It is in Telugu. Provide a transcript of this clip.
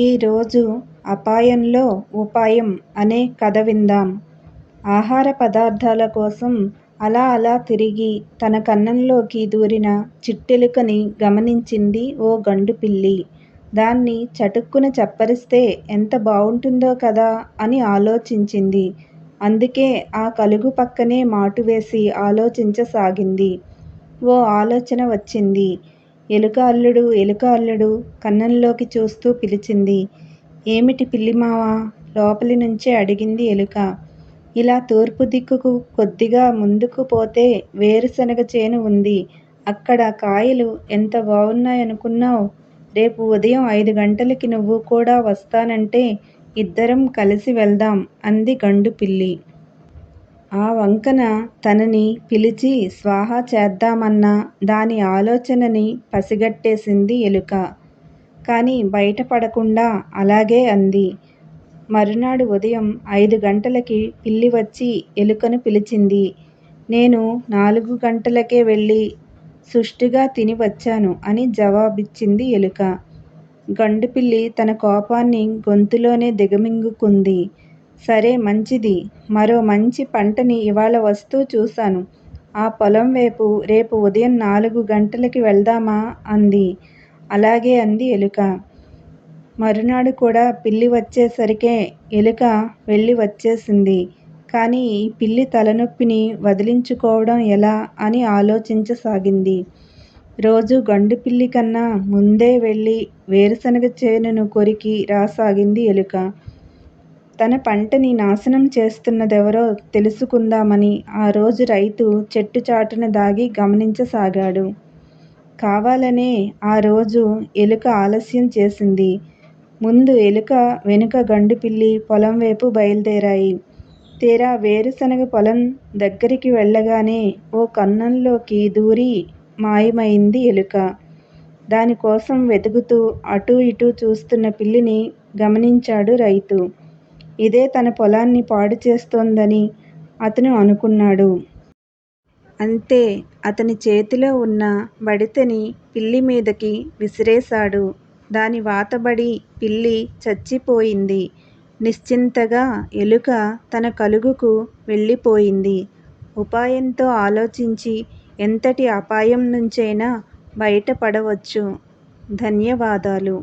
ఈరోజు అపాయంలో ఉపాయం అనే కథ విందాం. ఆహార పదార్థాల కోసం అలా అలా తిరిగి తన కన్నంలోకి దూరిన చిట్టెలుకని గమనించింది ఓ గండుపిల్లి. దాన్ని చటుక్కున చప్పరిస్తే ఎంత బావుంటుందో కదా అని ఆలోచించింది. అందుకే ఆ కలుగు పక్కనే మాటువేసి ఆలోచించసాగింది. ఓ ఆలోచన వచ్చింది. ఎలుక అల్లుడు ఎలుక అల్లుడు కన్నంలోకి చూస్తూ పిలిచింది. ఏమిటి పిల్లిమావా? లోపలినుంచే అడిగింది ఎలుక. ఇలా తూర్పు దిక్కుకు కొద్దిగా ముందుకు పోతే వేరుశనగ చేను ఉంది. అక్కడ కాయలు ఎంత బాగున్నాయనుకున్నావు రేపు ఉదయం ఐదు గంటలకి నువ్వు కూడా వస్తానంటే ఇద్దరం కలిసి వెళ్దాం అంది గండు పిల్లి ఆ వంకన తనని పిలిచి స్వాహా చేద్దామన్న దాని ఆలోచనని పసిగట్టేసింది ఎలుక. కాని బయటపడకుండా అలాగే అంది. మరునాడు ఉదయం అయిదు గంటలకి పిల్లి వచ్చి ఎలుకను పిలిచింది. నేను నాలుగు గంటలకే వెళ్ళి సుష్టుగా తిని వచ్చాను అని జవాబిచ్చింది ఎలుక. గండుపిల్లి తన కోపాన్ని గొంతులోనే దిగమింగుకుంది. సరే మంచిది. మరో మంచి పంటని ఇవాళ వస్తూ చూశాను. ఆ పొలం వైపు రేపు ఉదయం నాలుగు గంటలకి వెళ్దామా? అంది. అలాగే అంది ఎలుక. మరునాడు కూడా పిల్లి వచ్చేసరికే ఎలుక వెళ్ళి వచ్చేసింది. కాని ఈ పిల్లి తలనొప్పిని వదిలించుకోవడం ఎలా అని ఆలోచించసాగింది. రోజూ గండుపిల్లి కన్నా ముందే వెళ్ళి వేరుశనగ చేనును కొరికి రాసాగింది ఎలుక. తన పంటని నాశనం చేస్తున్నదెవరో తెలుసుకుందామని ఆ రోజు రైతు చెట్టు చాటున దాగి గమనించసాగాడు. కావాలనే ఆ రోజు ఎలుక ఆలస్యం చేసింది. ముందు ఎలుక వెనుక గండుపిల్లి పొలంవేపు బయల్దేరాయి. తీరా వేరుశనగ పొలం దగ్గరికి వెళ్ళగానే ఓ కన్నంలోకి దూరి మాయమైంది ఎలుక. దానికోసం వెతుకుతూ అటూ ఇటూ చూస్తున్న పిల్లిని గమనించాడు రైతు. ఇదే తన పొలాన్ని పాడు చేస్తోందని అతను అనుకున్నాడు. అంతే అతని చేతిలో ఉన్న బడితని పిల్లిమీదకి విసిరేశాడు. దాని వాతబడి పిల్లి చచ్చిపోయింది. నిశ్చింతగా ఎలుక తన కలుగుకు వెళ్ళిపోయింది. ఉపాయంతో ఆలోచించి ఎంతటి అపాయం నుంచైనా బయటపడవచ్చు. ధన్యవాదాలు